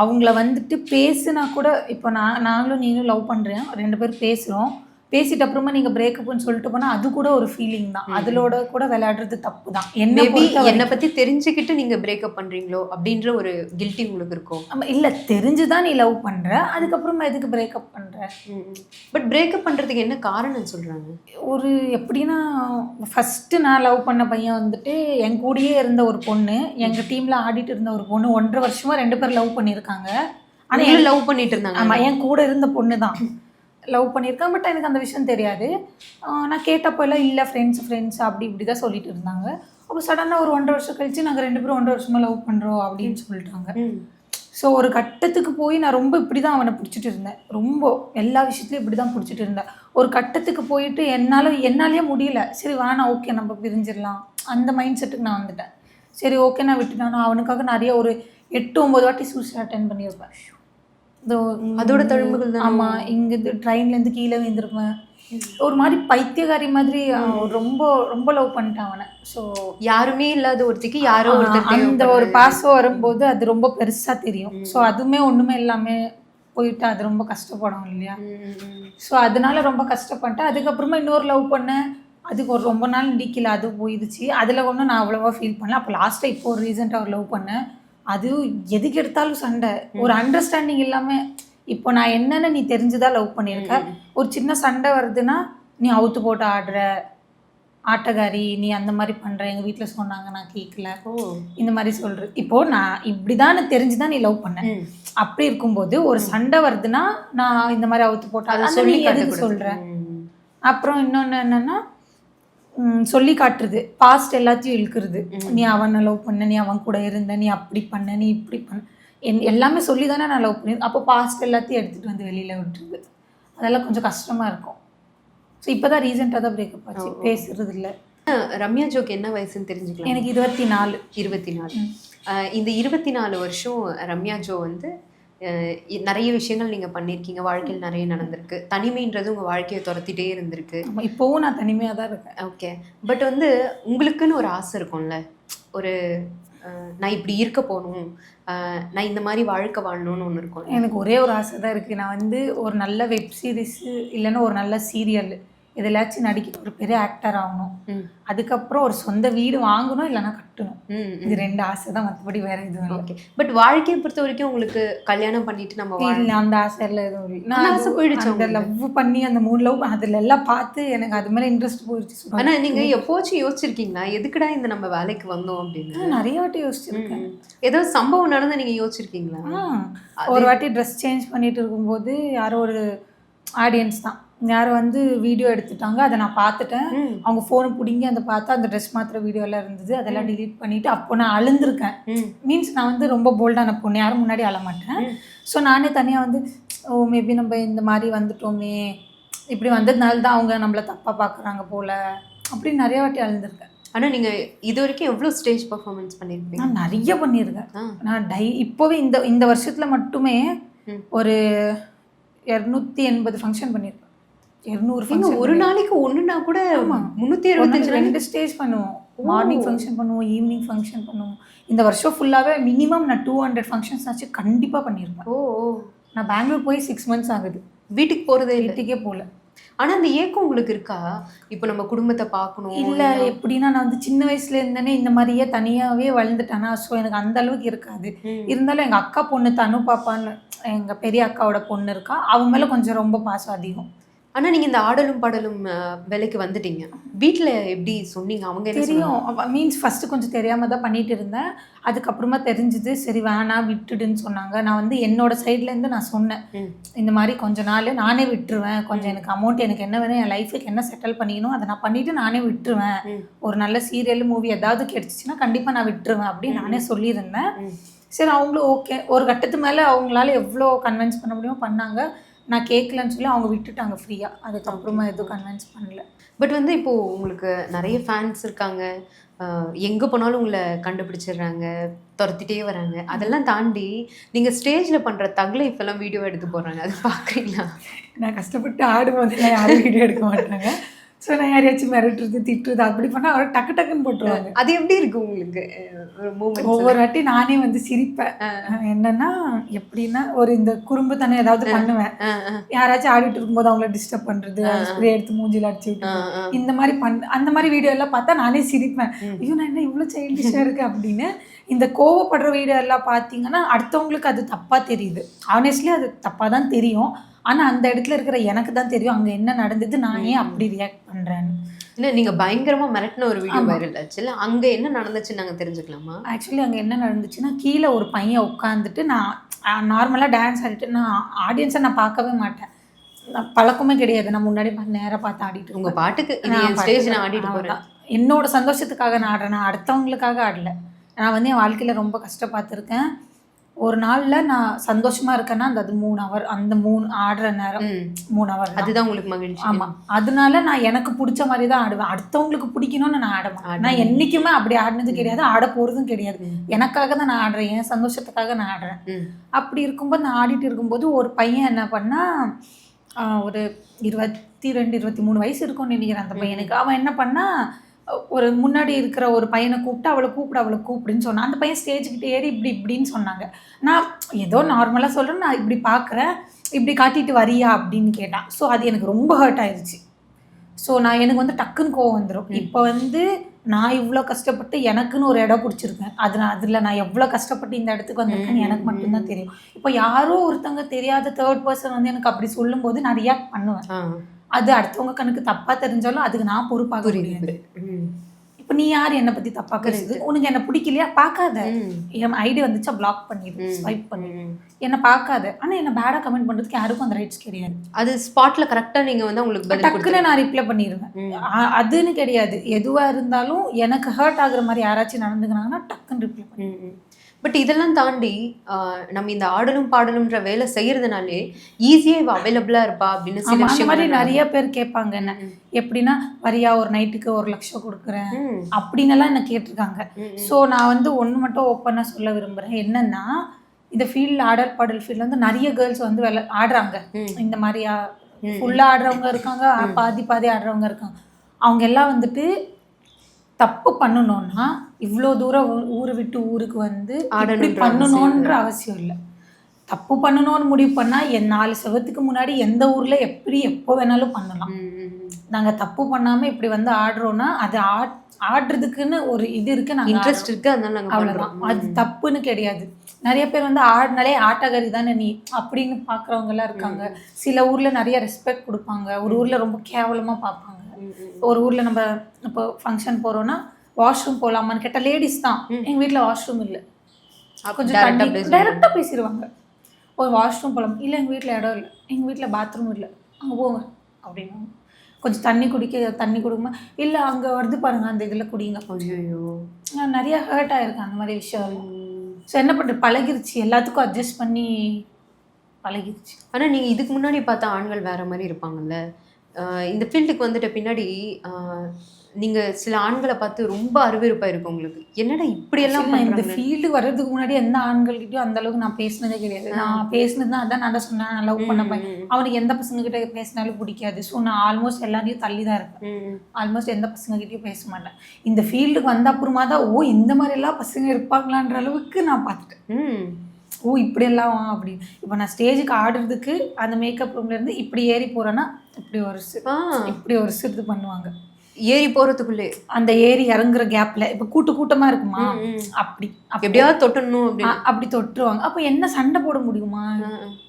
அவங்கள வந்துட்டு பேசுனா கூட இப்போ நான் நாங்களும் நீங்களும் லவ் பண்ணுறேன் ரெண்டு பேர் பேசுகிறோம் பேசிட்ட அப்புறமா நீங்கள் பிரேக்கப்னு சொல்லிட்டு போனால் அது கூட ஒரு ஃபீலிங் தான். அதிலோட கூட விளையாடுறது தப்பு தான். என்ன என்னை பத்தி தெரிஞ்சுக்கிட்டு நீங்க பிரேக்கப் பண்றீங்களோ அப்படின்ற ஒரு கில்ட்டி உங்களுக்கு இருக்கும் ஆமா, இல்ல தெரிஞ்சு தான் நீ லவ் பண்ற. அதுக்கப்புறமா எதுக்கு பிரேக்கப் பண்ற? பட் பிரேக்கப் பண்றதுக்கு என்ன காரணம் சொல்றாங்க? ஒரு எப்படின்னா ஃபர்ஸ்ட் நான் லவ் பண்ண பையன் வந்துட்டு என் கூடயே இருந்த ஒரு பொண்ணு எங்க டீம்ல ஆடிட்டு இருந்த ஒரு பொண்ணு ஒன்றரை வருஷமா ரெண்டு பேரும் லவ் பண்ணியிருக்காங்க. ஆனா ஆனா லவ் பண்ணிட்டு இருந்தாங்க. ஆமா என் கூட இருந்த பொண்ணு தான் லவ் பண்ணியிருக்கேன் பட் எனக்கு அந்த விஷயம் தெரியாது. நான் கேட்டப்போ எல்லாம் இல்லை ஃப்ரெண்ட்ஸ் ஃப்ரெண்ட்ஸ் அப்படி இப்படி தான் சொல்லிட்டு இருந்தாங்க. அப்போ சடனாக ஒரு ஒன்றரை வருஷம் கழிச்சு நாங்கள் ரெண்டு பேரும் ஒன்றரை வருஷமா லவ் பண்ணுறோம் அப்படின்னு சொல்லிட்டாங்க. ஸோ ஒரு கட்டத்துக்கு போய் நான் ரொம்ப இப்படி தான் அவனை பிடிச்சிட்டு இருந்தேன். ரொம்ப எல்லா விஷயத்துலையும் இப்படி தான் பிடிச்சிட்டு இருந்தேன். ஒரு கட்டத்துக்கு போயிட்டு என்னால் என்னாலேயே முடியல. சரி வேணாம் ஓகே நம்ம பிரிஞ்சிடலாம். அந்த மைண்ட் செட்டுக்கு நான் வந்துட்டேன். சரி ஓகே நான் விட்டுட்டேன். நான் அவனுக்காக நிறைய ஒரு எட்டு ஒம்பது வாட்டி சூசைட் அட்டன் பண்ணியிருப்பேன். அதோட தழும்புகள் தான்? ஆமாம் இங்கே ட்ரெயின்லேருந்து கீழே விழுந்திருப்பேன். ஒரு மாதிரி பைத்தியக்காரி மாதிரி ரொம்ப ரொம்ப லவ் பண்ணிட்டான் அவனை. ஸோ யாருமே இல்லாத ஒருத்திக்கு யாரோ ஒருத்தர் அந்த. ஒரு பாசம் வரும்போது அது ரொம்ப பெருசா தெரியும். ஸோ அதுவுமே ஒண்ணுமே எல்லாமே போயிட்டு அது ரொம்ப கஷ்டப்படும் இல்லையா. ஸோ அதனால ரொம்ப கஷ்டப்பட்டேன். அதுக்கப்புறமா இன்னொரு லவ் பண்ணேன். அதுக்கு ஒரு ரொம்ப நாள் நிற்கல அது போயிடுச்சு. அதில் ஒன்றும் நான் அவ்வளோவா ஃபீல் பண்ணல. அப்போ லாஸ்ட்டாக இப்போ ஒரு ரீசெண்டாக ஒரு லவ் பண்ணேன். அது எதுக்கு எடுத்தாலும் சண்டை. ஒரு அண்டர்ஸ்டாண்டிங் இல்லாமல் இப்போ நான் என்னன்னு நீ தெரிஞ்சுதான் லவ் பண்ணியிருக்க? ஒரு சின்ன சண்டை வருதுன்னா நீ அவுத்து போட்டு ஆடுற ஆட்டக்காரி நீ அந்த மாதிரி பண்ற எங்க வீட்ல சொன்னாங்க நான் கேட்கல இந்த மாதிரி சொல்ற. இப்போ நான் இப்படிதான் தெரிஞ்சுதான் நீ லவ் பண்ண. அப்படி இருக்கும்போது ஒரு சண்டை வருதுன்னா நான் இந்த மாதிரி அவுத்து போட்டா அதை சொல்லி எதுக்கு ம். அப்புறம் இன்னொன்று என்னன்னா சொல்லி காட்டுறது. பாஸ்ட் எல்லாத்தையும் இழுக்கிறது. நீ அவனை லவ் பண்ண நீ அவன் கூட இருந்த நீ அப்படி பண்ண நீ இப்படி பண்ண. என் எல்லாமே சொல்லி தானே நான் லவ் பண்ணி அப்போ பாஸ்ட் எல்லாத்தையும் எடுத்துட்டு வந்து வெளியில விட்டுருது அதெல்லாம் கொஞ்சம் கஷ்டமா இருக்கும். ஸோ இப்போ தான் ரீசெண்டாக தான் பிரேக்கப் ஆச்சு. பேசுறது இல்லை ரம்யா ஜோக் என்ன வயசுன்னு தெரிஞ்சுக்கலாம். எனக்கு இருபத்தி நாலு. இருபத்தி நாலு. இந்த இருபத்தி நாலு வருஷம் ரம்யா ஜோ வந்து நிறைய விஷயங்கள் நீங்க பண்ணியிருக்கீங்க வாழ்க்கையில் நிறைய நடந்திருக்கு. தனிமைன்றது உங்க வாழ்க்கையை துரத்திட்டே இருந்திருக்கு. இப்போவும் நான் தனிமையாக தான் இருக்கேன். ஓகே. பட் வந்து உங்களுக்குன்னு ஒரு ஆசை இருக்கும்ல? ஒரு நான் இப்படி இருக்க போகணும். நான் இந்த மாதிரி வாழ்க்கை வாழணும்னு ஒன்று இருக்கும். எனக்கு ஒரே ஒரு ஆசை தான் இருக்குது நான் வந்து ஒரு நல்ல வெப் சீரிஸு இல்லைன்னா ஒரு நல்ல சீரியல் எதுலாச்சும் நடிக்க ஒரு பெரிய ஆக்டர் ஆகணும். அதுக்கப்புறம் ஒரு சொந்த வீடு வாங்கணும் இல்லைன்னா கட்டணும். இது ரெண்டு ஆசை தான் மற்றபடி வேற எதுவும் இல்லை. ஓகே. பட் வாழ்க்கையை பொறுத்த வரைக்கும் உங்களுக்கு கல்யாணம் பண்ணிட்டு நம்ம இல்லை அந்த ஆசை எல்லாம் எதுவும் இல்லை. நான் ஆசை போயிடுச்சு அந்த லவ் பண்ணி அந்த மூணு லவ் அதில் எல்லாம் பார்த்து எனக்கு அது மேலே இன்ட்ரெஸ்ட் போயிடுச்சு. சொல்லுவாங்க. ஆனா நீங்க எப்போச்சும் யோசிச்சிருக்கீங்களா? எதுக்குடா இந்த நம்ம வேலைக்கு வந்தோம் அப்படின்னு? நிறைய வாட்டி யோசிச்சிருக்கேன். ஏதோ சம்பவம் நடந்து நீங்க யோசிச்சிருக்கீங்களா? ஒரு வாட்டி ட்ரெஸ் சேஞ்ச் பண்ணிட்டு இருக்கும்போது யாரோ ஒரு ஆடியன்ஸ் தான். யாரோ வந்து வீடியோ எடுத்துட்டாங்க. அதை நான் பார்த்துட்டேன். அவங்க ஃபோனை பிடிங்கி அந்த பார்த்தா அந்த ட்ரெஸ் மாத்திர வீடியோ எல்லாம் இருந்தது. அதெல்லாம் delete பண்ணிட்டு அப்போ நான் அழுந்திருக்கேன். மீன்ஸ் நான் வந்து ரொம்ப போல்டான பொண்ணு. யாரும் முன்னாடி அழ மாட்டேன். ம். ஸோ நானே தனியாக வந்து ஓ மேபி நம்ம இந்த மாதிரி வந்துட்டோமே. இப்படி வந்ததுனால தான் அவங்க நம்மளை தப்பாக பார்க்குறாங்க போல. அப்படி நிறைய வாட்டி அழுந்திருக்கேன். ஆனா நீங்க இது வரைக்கும் எவ்வளவு ஸ்டேஜ் பெர்ஃபார்மன்ஸ் பண்ணிருப்பீங்க நான் நிறைய பண்ணியிருக்கேன். நான் டை இப்போவே இந்த இந்த வருஷத்தில் மட்டுமே. ஒரு இரநூத்தி எண்பது ஃபங்க்ஷன் பண்ணியிருக்கேன். இரநூறு ஃபங்க்ஷன் ஒரு நாளைக்கு ஒண்ணுனா கூட அறுபத்தஞ்சு நாள் ரெண்டு ஸ்டேஜ் பண்ணுவோம். மார்னிங் ஃபங்க்ஷன் பண்ணுவோம் ஈவினிங் ஃபங்க்ஷன் பண்ணுவோம். இந்த வருஷம் ஃபுல்லாகவே மினிமம் நான் டூ ஹண்ட்ரட் ஃபங்க்ஷன்ஸ் ஆச்சு கண்டிப்பாக பண்ணியிருப்பேன் ஓ. நான் பெங்களூர் போய் சிக்ஸ் மந்த்ஸ் ஆகுது. வீட்டுக்கு போறதே இல்ல. வீட்டுக்கே போகல ஆனா அந்த ஏக்கம் உங்களுக்கு இருக்கா? இப்போ நம்ம குடும்பத்தை பார்க்கணும் இல்லை எப்படின்னா நான் வந்து சின்ன வயசுல இருந்தேனே இந்த மாதிரியே தனியாகவே வளர்ந்துட்டேனா ஸோ எனக்கு அந்த அளவுக்கு இருக்காது. இருந்தாலும் எங்கள் அக்கா பொண்ணு தனு பாப்பான்னு எங்கள் பெரிய அக்காவோட பொண்ணு இருக்கா அவன் மேலே கொஞ்சம் ரொம்ப பாசம் அதிகம். ஆனா நீங்க இந்த ஆடலும் பாடலும் வேலைக்கு வந்துட்டீங்க. வீட்ல எப்படி சொன்னீங்க? அவங்க? தெரியும். மீன்ஸ் ஃபஸ்ட்டு கொஞ்சம் தெரியாமல் தான் பண்ணிட்டு இருந்தேன். அதுக்கப்புறமா தெரிஞ்சுது சரி வேணாம் விட்டுடுன்னு சொன்னாங்க. நான் வந்து என்னோட சைட்லேருந்து நான் சொன்னேன். இந்த மாதிரி கொஞ்ச நாள் நானே விட்டுருவேன். கொஞ்சம் எனக்கு அமௌண்ட் எனக்கு என்ன வேணும் என் லைஃபுக்கு என்ன செட்டில் பண்ணிக்கணும் அதை நான் பண்ணிட்டு நானே விட்டுருவேன். ஒரு நல்ல சீரியல் மூவி ஏதாவது கிடைச்சிச்சுன்னா கண்டிப்பாக நான் விட்டுருவேன் அப்படின்னு நானே சொல்லியிருந்தேன். சரி அவங்களும் ஓகே ஒரு கட்டத்து மேலே அவங்களால எவ்வளோ கன்வின்ஸ் பண்ண முடியுமோ பண்ணாங்க. நான் கேட்கலன்னு சொல்லி அவங்க விட்டுட்டாங்க ஃப்ரீயாக அதுக்கப்புறமா எதுவும் கன்வின்ஸ் பண்ணல. பட் வந்து இப்போ உங்களுக்கு நிறைய ஃபேன்ஸ் இருக்காங்க. எங்க போனாலும் உங்களை கண்டுபிடிச்சிடுறாங்க துரத்திட்டே வராங்க. அதெல்லாம் தாண்டி நீங்க ஸ்டேஜ்ல பண்ற தகுலை இப்பெல்லாம் வீடியோ எடுத்து போடுறாங்க. அது பாக்குறீங்களா நான் கஷ்டப்பட்டு ஆடும்போதெல்லாம் யாரும் வீடியோ எடுக்க மாட்டாங்க. ஸோ நான் யாரையாச்சும் மிரட்டுறது திட்டுறது அப்படி பண்ணால் அவர் டக்கு டக்குன்னு போட்டுருவாங்க. அது எப்படி இருக்கு உங்களுக்கு? ஒவ்வொரு வாட்டி நானே வந்து சிரிப்பேன். என்னன்னா எப்படின்னா ஒரு இந்த குறும்புத்தனம் ஏதாவது பண்ணுவேன். யாராச்சும் ஆடிட்டு இருக்கும்போது அவங்கள டிஸ்டர்ப் பண்றது ஸ்ப்ரே எடுத்து மூஞ்சில அடிச்சு. இந்த மாதிரி பண் அந்த மாதிரி வீடியோ எல்லாம் பார்த்தா நானே சிரிப்பேன். ஐயோ நான் என்ன இவ்வளோ சைல்டிஷாக இருக்கு அப்படின்னு. இந்த கோவப்படுற வீடியோ எல்லாம் பார்த்தீங்கன்னா அடுத்தவங்களுக்கு அது தப்பாக தெரியுது. ஆனஸ்ட்லி அது தப்பாக தான் தெரியும். ஆனால் அந்த இடத்துல இருக்கிற எனக்கு தான் தெரியும் அங்கே என்ன நடந்தது நான் ஏன் அப்படி ரியாக்ட் பண்ணுறேன்னு இல்ல நீங்க பயங்கரமா மிரட்டின ஒரு வீடியோ வைரல் ஆச்சுல்ல அங்க என்ன நடந்துச்சுன்னு நாங்க தெரிஞ்சுக்கலாமா? ஆக்சுவலி அங்கே என்ன நடந்துச்சுன்னா கீழே ஒரு பையன் உட்காந்துட்டு நான் நார்மலாக டான்ஸ் ஆடிட்டு நான் ஆடியன்ஸை நான் பார்க்கவே மாட்டேன். நான் பழக்கமே கிடையாது. நான் முன்னாடி நேராக பார்த்து ஆடிட்டு உங்க இருப்பேன். பாட்டுக்கு ஸ்டேஜ் நான் ஆடிட்டு அவ்வளவுதான். என்னோட சந்தோஷத்துக்காக நான் ஆடுறேன். நான் அடுத்தவங்களுக்காக ஆடல. நான் வந்து என் வாழ்க்கையில் ரொம்ப கஷ்டப்பட்டிருக்கேன். ஒரு நாள்ல நான் சந்தோஷமா இருக்கேன்னா அந்த அது மூணு ஹவர் அந்த மூணு ஆடுற நேரம். மூணு ஹவர் அதுதான் உங்களுக்கு மகிழ்ச்சி. ஆமா. அதனால நான் எனக்கு பிடிச்ச மாதிரி தான் ஆடுவேன். அடுத்தவங்களுக்கு பிடிக்கணும்னு நான் ஆட மாட்டேன். நான் என்னைக்குமே அப்படி ஆடினது கிடையாது. ஆட போறதும் கிடையாது. எனக்காக தான் நான் ஆடுறேன். என் சந்தோஷத்துக்காக நான் ஆடுறேன். அப்படி இருக்கும்போது நான் ஆடிட்டு இருக்கும்போது ஒரு பையன் என்ன பண்ணா ஒரு இருபத்தி ரெண்டு இருபத்தி மூணு வயசு இருக்கும்னு நினைக்கிறேன் அந்த பையனுக்கு. அவன் என்ன பண்ணா ஒரு முன்னாடி இருக்கிற ஒரு பையனை கூப்பிட்டு அவளை கூப்பிடு அவளை கூப்பிடுன்னு சொன்னான். அந்த பையன் ஸ்டேஜ்கிட்ட ஏறி இப்படி இப்படின்னு சொன்னாங்க. நான் ஏதோ நார்மலாக சொல்கிறேன் நான் இப்படி பார்க்குறேன் இப்படி காட்டிட்டு வரியா அப்படின்னு கேட்டான். ஸோ அது எனக்கு ரொம்ப ஹர்ட் ஆயிடுச்சு ஸோ நான் எனக்கு வந்து டக்குன்னு கோவம் வந்துடும் இப்போ வந்து நான் இவ்வளோ கஷ்டப்பட்டு எனக்குன்னு ஒரு இடம் பிடிச்சிருக்கேன். அது நான் அதில் நான் எவ்வளோ கஷ்டப்பட்டு இந்த இடத்துக்கு வந்திருக்கேன்னு எனக்கு மட்டும்தான் தெரியும். இப்போ யாரோ ஒருத்தங்க தெரியாத தேர்ட் பர்சன் வந்து எனக்கு அப்படி சொல்லும்போது நான் ரியாக்ட் பண்ணுவேன். அது அடுத்தவங்க கணக்கு தப்பாக தெரிஞ்சாலும் அதுக்கு நான் பொறுப்பாக முடியாது. இப்போ நீ யார் என்னை பற்றி தப்பாக பேசுது? உனக்கு என்ன பிடிக்கலையா? பார்க்காத. என் ஐடி வந்துச்சா? பிளாக் பண்ணிடு ஸ்வைப் பண்ணி. ம். என்னை பார்க்காத. ஆனால் என்ன பேடாக கமெண்ட் பண்ணுறதுக்கு யாருக்கும் அந்த ரைட்ஸ் கிடையாது. அது ஸ்பாட்ல கரெக்டா நீங்க வந்து உங்களுக்கு டக்குன்னு நான் ரிப்ளை பண்ணிடுவேன் அதுன்னு கிடையாது. எதுவா இருந்தாலும் எனக்கு ஹர்ட் ஆகுற மாதிரி யாராச்சும் நடந்துக்கிறாங்கன்னா டக்குன்னு ரிப்ளை பண்ணி பட் இதெல்லாம் தாண்டி நம்ம இந்த ஆடலும் பாடலும்ன்ற வேலை செய்யறதுனாலே ஈஸியா இவ அவைலபிளா இருப்பா அப்படின்னு சில ஆமா, அந்த மாதிரி விஷயம் நிறைய பேர் கேட்பாங்க என்ன எப்படின்னா வரியா ஒரு நைட்டுக்கு ஒரு லட்சம் கொடுக்குறேன் ம். அப்படின்னு எல்லாம் என்ன கேட்டிருக்காங்க. ஸோ நான் வந்து ஒன்று மட்டும் ஓப்பனாக சொல்ல விரும்புகிறேன் என்னன்னா இந்த ஃபீல்டில் ஆடல் பாடல் ஃபீல்டில் வந்து நிறைய கேர்ள்ஸ் வந்து வெள ஆடுறாங்க. இந்த மாதிரி ஃபுல்லாக ஆடுறவங்க இருக்காங்க பாதி பாதி ஆடுறவங்க இருக்காங்க. அவங்க எல்லாம் வந்துட்டு தப்பு பண்ணணும்னா இவ்வளோ தூரம் ஊரை விட்டு ஊருக்கு வந்து பண்ணணுன்ற அவசியம் இல்லை. தப்பு பண்ணணும்னு முடிவு பண்ணால் என் நாலு செவத்துக்கு முன்னாடி எந்த ஊரில் எப்படி எப்போ வேணாலும் பண்ணலாம். நாங்கள் தப்பு பண்ணாமல் இப்படி வந்து ஆடுறோன்னா அது ஆட் ஆடுறதுக்குன்னு ஒரு இது இருக்கு நாங்கள் இன்ட்ரெஸ்ட் இருக்கு அதனால நாங்க அவ்வளோதான் அது தப்புன்னு கிடையாது. நிறைய பேர் வந்து ஆடினாலே ஆட்டக்காரி தானே நீ அப்படின்னு பார்க்குறவங்க எல்லாம் இருக்காங்க சில ஊர்ல நிறைய ரெஸ்பெக்ட் கொடுப்பாங்க. ஒரு ஊர்ல ரொம்ப கேவலமா பார்ப்பாங்க. ஒரு ஊர்ல நம்ம இப்போ ஃபங்க்ஷன் போறோம்னா வாஷ்ரூம் போகலாமான்னு கேட்டால் லேடிஸ் தான். எங்க வீட்ல வாஷ்ரூம் இல்லை. கொஞ்சம். டைரெக்டாக பேசிடுவாங்க ஒரு வாஷ்ரூம் போகலாம் இல்லை எங்கள் வீட்டில் இடம் இல்லை. எங்கள் வீட்டில் பாத்ரூம் இல்லை. அங்கே போங்க. அப்படின்னு. கொஞ்சம் தண்ணி குடிக்க தண்ணி கொடுக்குமா இல்லை அங்கே வருது பாருங்க அந்த இதில் குடிங்க. நான் நிறைய ஹர்ட் ஆயிருக்கேன் அந்த மாதிரி விஷயம். ஸோ என்ன பண்ணுறது பழகிருச்சு. எல்லாத்துக்கும் அட்ஜஸ்ட் பண்ணி பழகிருச்சு. ஆனா நீங்க இதுக்கு முன்னாடி பார்த்த ஆண்கள் வேற மாதிரி இருப்பாங்கல்ல. இந்த ஃபீல்டுக்கு வந்துட்ட பின்னாடி ஆஹ் நீங்க சில ஆண்களை பார்த்து ரொம்ப அருவருப்பா இருக்கு உங்களுக்கு. என்னடா இப்படி எல்லாம் நான் இந்த ஃபீல்டு வர்றதுக்கு முன்னாடி எந்த ஆண்கள்கிட்டயும் அந்த அளவுக்கு நான் பேசினதே கிடையாது. நான் பேசினது தான் அதான் நான் தான் சொன்னேன் நான் லவ் பண்ண பையன் அவனுக்கு எந்த பசங்க கிட்ட பேசினாலும் பிடிக்காது. ஸோ நான் ஆல்மோஸ்ட் எல்லாரையும் தள்ளி தான் இருப்பேன் ஆல்மோஸ்ட் எந்த பசங்க கிட்டயும் பேச மாட்டேன். இந்த ஃபீல்டுக்கு வந்த அப்புறமா தான் ஓ இந்த மாதிரி எல்லாம் பசங்க இருப்பாங்களான்ற அளவுக்கு நான் பார்த்துட்டேன். ஓ இப்படியெல்லாம் அப்படின்னு இப்போ நான் ஸ்டேஜுக்கு ஆடுறதுக்கு அந்த மேக்கப் ரூம்ல இருந்து இப்படி ஏறி போறேன்னா இப்படி ஒரு இப்படி ஒரு சிறிது பண்ணுவாங்க. ஏறி போறதுக்குள்ளே அந்த ஏறி இறங்குற கேப்ல இப்ப கூட்டு கூட்டமா இருக்குமா. அப்படி அப்ப- எப்படியாவது தொட்டணும் அப்படி தொட்டுருவாங்க. அப்ப என்ன சண்டை போட முடியுமா.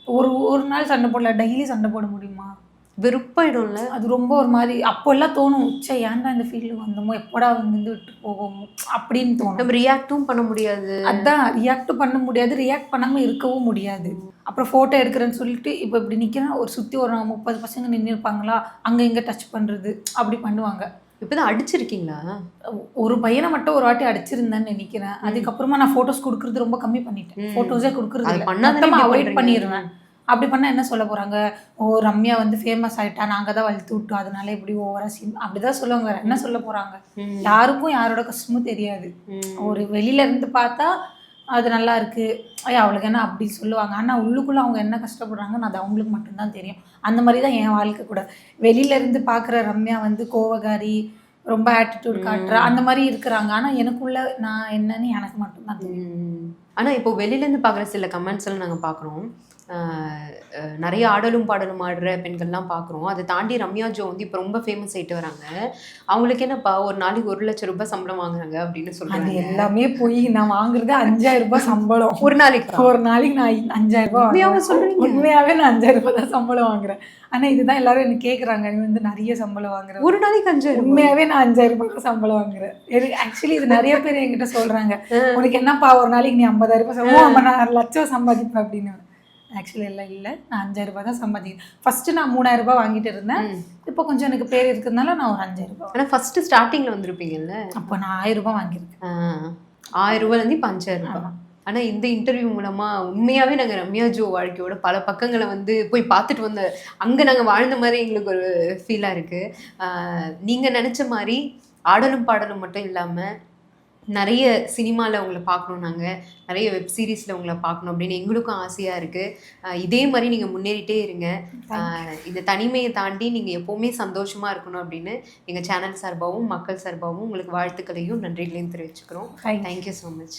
ஒரு ஒரு நாள் சண்டை போடல டெய்லி சண்டை போட முடியுமா? வெறுப்பாயிடும்ல. அது ரொம்ப ஒரு மாதிரி அப்போல்லாம் தோணும் உச்ச ஏன்டா இந்த ஃபீல்டுக்கு வந்தோமோ? எப்படா வந்து விட்டு போவோமோ? அப்படின்னு தோணும். நம்ம ரியாக்டும் பண்ண முடியாது. அதான் ரியாக்ட் பண்ண முடியாது ரியாக்ட் பண்ணாம இருக்கவும் முடியாது. அப்புறம் ஃபோட்டோ எடுக்கிறேன்னு சொல்லிட்டு இப்போ இப்படி நிற்கிறேன் ஒரு சுற்றி ஒரு முப்பது பசங்க நின்று இருப்பாங்களா அங்கே இங்கே டச் பண்ணுறது அப்படி பண்ணுவாங்க. இப்பதான் அடிச்சிருக்கீங்களா? ஒரு பையனை மட்டும் ஒரு வாட்டி அடிச்சிருந்தேன்னு நினைக்கிறேன். அதுக்கப்புறமா நான் ஃபோட்டோஸ் கொடுக்கறது ரொம்ப கம்மி பண்ணிட்டேன். ஃபோட்டோஸே கொடுக்கறது அவாய்ட்? பண்ணிடுவேன். அப்படி பண்ணா என்ன சொல்ல போறாங்க? ஓ ரம்யா வந்து ஃபேமஸ் ஆயிட்டா நாங்க தான் வளர்த்து விட்டோம். அதனால இப்படி ஓவரா சீன் அப்படிதான் சொல்லுவாங்க என்ன சொல்ல போறாங்க. யாருக்கும் யாரோட கஷ்டமும் தெரியாது. ஒரு வெளியில இருந்து பார்த்தா அது நல்லா இருக்கு. ஐயா அவளுக்கு என்ன அப்படி சொல்லுவாங்க? ஆனா உள்ளுக்குள்ள அவங்க என்ன கஷ்டப்படுறாங்கன்னு அது அவங்களுக்கு மட்டும்தான் தெரியும். அந்த மாதிரி தான் என் வாழ்க்கை கூட. வெளியில இருந்து பார்க்குற ரம்யா வந்து கோவகாரி ரொம்ப ஆட்டிடியூட் காட்டுற அந்த மாதிரி இருக்கிறாங்க. ஆனா எனக்குள்ள நான் என்னன்னு எனக்கு மட்டும்தான் தெரியும். ம். ஆனா இப்போ வெளியில இருந்து பாக்குற சில கமெண்ட்ஸ் எல்லாம் நாங்க பாக்குறோம். ஆஹ் அஹ் நிறைய ஆடலும் பாடலும் ஆடுற பெண்கள்லாம் பார்க்குறோம் அதை தாண்டி ரம்யா ஜோ வந்து இப்போ ரொம்ப ஃபேமஸ் ஆயிட்டு வராங்க. அவங்களுக்கு என்னப்பா ஒரு நாளைக்கு ஒரு லட்சம் ரூபாய் சம்பளம் வாங்குறாங்க அப்படின்னு அது சொல்றாங்க எல்லாமே போய் நான் வாங்குறது அஞ்சாயிரம் ரூபாய் சம்பளம். ஒரு நாளைக்கு ஒரு நாளைக்கு நான் அஞ்சாயிரம் ரூபாய். சொல்றீங்க? உண்மையாவே நான் அஞ்சாயிரம் ரூபாய் தான் சம்பளம் வாங்குறேன். ஆனா இதுதான் எல்லாரும் என்ன கேக்குறாங்க. நீ வந்து நிறைய சம்பளம் வாங்குற. ஒரு நாளைக்கு அஞ்சாயிரம் ரூபாய். உண்மையாவே நான் அஞ்சாயிரம் ரூபாய் சம்பளம் வாங்குறேன். எனக்கு ஆக்சுவலி இது நிறைய பேர் என்கிட்ட சொல்றாங்க. உனக்கு என்னப்பா ஒரு நாளைக்கு நீ ஐம்பதாயிரம் ரூபாய் சம்பளம் நான் லட்சம் சம்பாதிப்பேன் அப்படின்னு. ஆக்சுவலி எல்லாம் இல்லை. நான் அஞ்சாயிரம் ரூபாய் தான் சம்பாதிக்கிறேன் ஃபர்ஸ்ட் நான் மூணாயிரம் ரூபாய் வாங்கிட்டு இருந்தேன். இப்போ கொஞ்சம் எனக்கு பேர் இருக்கிறதுனால நான் ஒரு அஞ்சாயிரம் ரூபாய் ஆனா ஃபர்ஸ்ட் ஸ்டார்டிங்ல வந்திருப்பீங்கல்ல? அப்போ நான் ஆயிரம் ரூபாய் வாங்கியிருக்கேன். ஆஹ் ஆயிரம் ரூபாய்ல இருந்து இப்போ ஆமா. ஆனால் இந்த இன்டர்வியூ மூலமாக உண்மையாகவே நாங்கள் ரம்யா ஜோ வாழ்க்கையோட பல பக்கங்களை வந்து போய் பார்த்துட்டு வந்த அங்கே நாங்கள் வாழ்ந்த மாதிரி எங்களுக்கு ஒரு ஃபீலாக இருக்குது நீங்கள் நினச்ச மாதிரி ஆடலும் பாடலும் மட்டும் இல்லாமல் நிறைய சினிமாவில் உங்களை பார்க்கணும் நாங்கள் நிறைய வெப் சீரிஸில் உங்களை பார்க்கணும் அப்படின்னு எங்களுக்கும் ஆசையாக இருக்குது இதே மாதிரி நீங்கள் முன்னேறிட்டே இருங்க. இந்த தனிமையை தாண்டி நீங்கள் எப்போவுமே சந்தோஷமாக இருக்கணும் அப்படின்னு எங்கள் சேனல் சார்பாகவும் மக்கள் சார்பாகவும் உங்களுக்கு வாழ்த்துக்களையும் நன்றிகளையும் தெரிவிச்சுக்கிறோம். Thank you so much